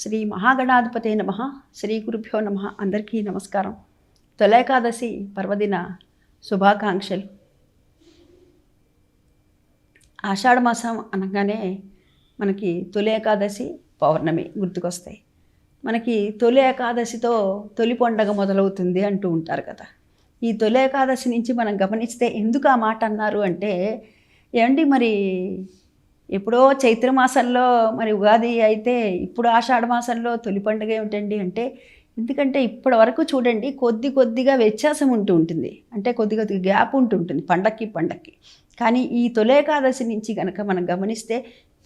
శ్రీ మహాగణాధిపతే నమ. శ్రీ గురుభ్యో నమ. అందరికీ నమస్కారం. తొలేకాదశి పర్వదిన శుభాకాంక్షలు. ఆషాఢ మాసం అనగానే మనకి తొలి ఏకాదశి పౌర్ణమి గుర్తుకొస్తాయి. మనకి తొలి ఏకాదశితో తొలి పండగ మొదలవుతుంది అంటూ ఉంటారు కదా. ఈ తొలి ఏకాదశి నుంచి మనం గమనిస్తే ఎందుకు ఆ మాట అన్నారు అంటే ఏమండి మరి ఎప్పుడో చైత్ర మాసంలో మరి ఉగాది అయితే ఇప్పుడు ఆషాఢ మాసంలో తొలి పండుగ ఏమిటండి అంటే ఎందుకంటే ఇప్పటి వరకు చూడండి కొద్ది కొద్దిగా వ్యత్యాసం ఉంటూ ఉంటుంది. అంటే కొద్ది కొద్దిగా గ్యాప్ ఉంటుంటుంది పండక్కి పండక్కి. కానీ ఈ తొలేకాదశి నుంచి కనుక మనం గమనిస్తే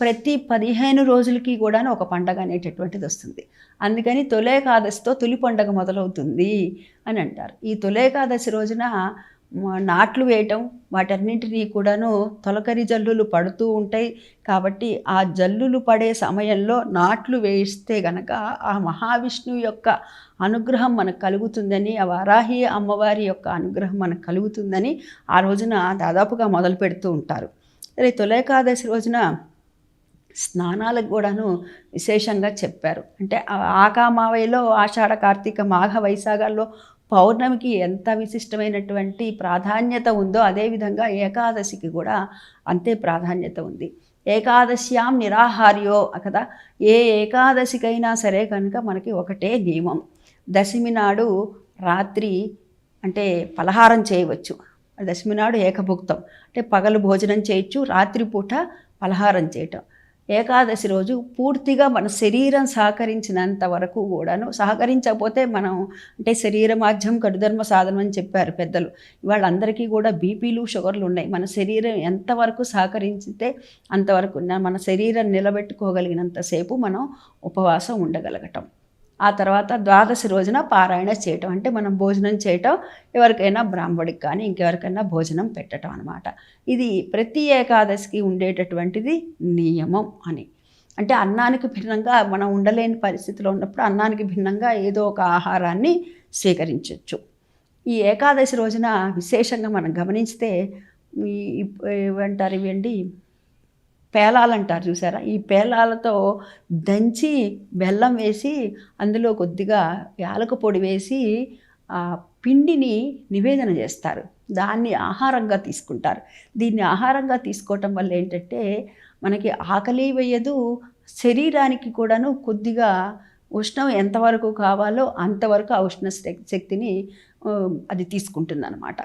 ప్రతి పదిహేను రోజులకి కూడా ఒక పండగ అనేటటువంటిది వస్తుంది. అందుకని తొలేకాదశితో తొలి పండగ మొదలవుతుంది అని అంటారు. ఈ తొలేకాదశి రోజున నాట్లు వేయటం వాటన్నింటినీ కూడాను తొలకరి జల్లులు పడుతూ ఉంటాయి. కాబట్టి ఆ జల్లులు పడే సమయంలో నాట్లు వేయిస్తే గనక ఆ మహావిష్ణువు యొక్క అనుగ్రహం మనకు కలుగుతుందని ఆ వారాహి అమ్మవారి యొక్క అనుగ్రహం మనకు కలుగుతుందని ఆ రోజున దాదాపుగా మొదలు పెడుతూ ఉంటారు. సరే తొలేకాదశి రోజున స్నానాలకు కూడాను విశేషంగా చెప్పారు. అంటే ఆ- ఆకామావైలో ఆషాఢ కార్తీక మాఘ వైశాఖాల్లో పౌర్ణమికి ఎంత విశిష్టమైనటువంటి ప్రాధాన్యత ఉందో అదేవిధంగా ఏకాదశికి కూడా అంతే ప్రాధాన్యత ఉంది. ఏకాదశ్యాం నిరాహార్యో కదా ఏ ఏకాదశికైనా సరే కనుక మనకి ఒకటే నియమం. దశమి నాడు రాత్రి అంటే పలహారం చేయవచ్చు. దశమి నాడు ఏకభుక్తం. అంటే పగలు భోజనం చేయొచ్చు రాత్రిపూట పలహారం చేయటం. ఏకాదశి రోజు పూర్తిగా మన శరీరం సహకరించినంత వరకు కూడాను సహకరించకపోతే మనం అంటే శరీరమాధ్యం కడుధర్మ సాధనం అని చెప్పారు పెద్దలు. వాళ్ళందరికీ కూడా బీపీలు షుగర్లు ఉన్నాయి. మన శరీరం ఎంతవరకు సహకరించితే అంతవరకు మన శరీరం నిలబెట్టుకోగలిగినంతసేపు మనం ఉపవాసం ఉండగలగటం. ఆ తర్వాత ద్వాదశి రోజున పారాయణ చేయటం. అంటే మనం భోజనం చేయటం ఎవరికైనా బ్రాహ్మడికి కానీ ఇంకెవరికైనా భోజనం పెట్టడం అనమాట ఇది ప్రతి ఏకాదశికి ఉండేటటువంటిది నియమం అని. అంటే అన్నానికి భిన్నంగా మనం ఉండలేని పరిస్థితిలో ఉన్నప్పుడు అన్నానికి భిన్నంగా ఏదో ఒక ఆహారాన్ని స్వీకరించవచ్చు ఈ ఏకాదశి రోజున విశేషంగా మనం గమనిస్తే ఈ ఏమంటారు ఇవండి పేలాలు అంటారు చూసారా? ఈ పేలాలతో దంచి బెల్లం వేసి అందులో కొద్దిగా యాలక పొడి వేసి ఆ పిండిని నివేదన చేస్తారు. దాన్ని ఆహారంగా తీసుకుంటారు. దీన్ని ఆహారంగా తీసుకోవటం వల్ల ఏంటంటే మనకి ఆకలి వేయదు శరీరానికి కూడాను కొద్దిగా ఉష్ణం ఎంతవరకు కావాలో అంతవరకు ఆ ఉష్ణ శక్తిని అది తీసుకుంటుంది అనమాట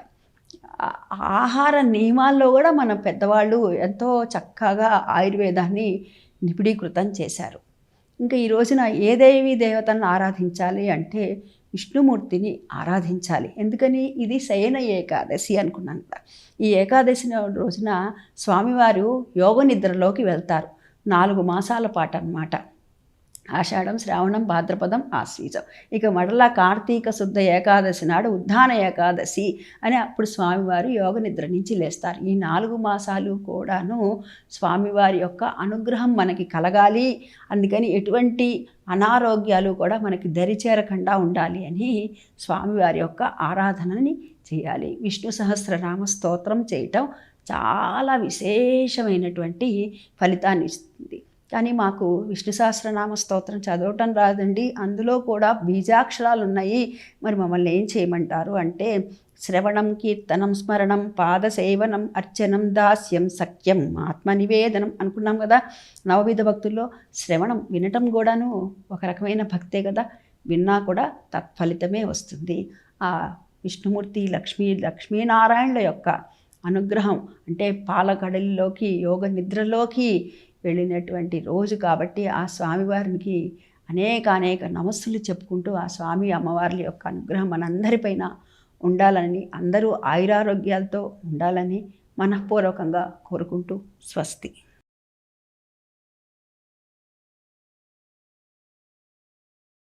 ఆహార నియమాల్లో కూడా మన పెద్దవాళ్ళు ఎంతో చక్కగా ఆయుర్వేదాన్ని నిపిడీకృతం చేశారు. ఇంకా ఈ రోజున ఏ దేవి దేవతలను ఆరాధించాలి అంటే విష్ణుమూర్తిని ఆరాధించాలి. ఎందుకని? ఇది శయన ఏకాదశి అనుకున్నాను కదా. ఈ ఏకాదశి రోజున స్వామివారు యోగ నిద్రలోకి వెళ్తారు. నాలుగు మాసాల పాటు అన్నమాట. ఆషాఢం శ్రావణం భాద్రపదం ఆశ్వీజం ఇక మరలా కార్తీక శుద్ధ ఏకాదశి నాడు ఉద్దాన ఏకాదశి అని అప్పుడు స్వామివారు యోగ నిద్ర నుంచి లేస్తారు. ఈ నాలుగు మాసాలు కూడాను స్వామివారి యొక్క అనుగ్రహం మనకి కలగాలి. అందుకని ఎటువంటి అనారోగ్యాలు కూడా మనకి దరిచేరకుండా ఉండాలి అని స్వామివారి యొక్క ఆరాధనని చేయాలి. విష్ణు సహస్రనామ స్తోత్రం చేయటం చాలా విశేషమైనటువంటి ఫలితాన్ని ఇస్తుంది. కానీ మాకు విష్ణు సహస్రనామ స్తోత్రం చదవటం రాదండి. అందులో కూడా బీజాక్షరాలు ఉన్నాయి. మరి మమ్మల్ని ఏం చేయమంటారు అంటే శ్రవణం కీర్తనం స్మరణం పాదసేవనం అర్చనం దాస్యం సఖ్యం ఆత్మనివేదనం అనుకున్నాం కదా. నవవిధ భక్తుల్లో శ్రవణం వినటం కూడాను ఒక రకమైన భక్తే కదా. విన్నా కూడా తత్ఫలితమే వస్తుంది. ఆ విష్ణుమూర్తి లక్ష్మీ లక్ష్మీనారాయణుల యొక్క అనుగ్రహం అంటే పాలకడలిలోకి యోగ నిద్రలోకి వెళ్ళినటువంటి రోజు కాబట్టి ఆ స్వామివారికి అనేక అనేక నమస్సులు చెప్పుకుంటూ ఆ స్వామి అమ్మవార్ల యొక్క అనుగ్రహం మనందరిపైన ఉండాలని అందరూ ఆయురారోగ్యాలతో ఉండాలని మనఃపూర్వకంగా కోరుకుంటూ స్వస్తి.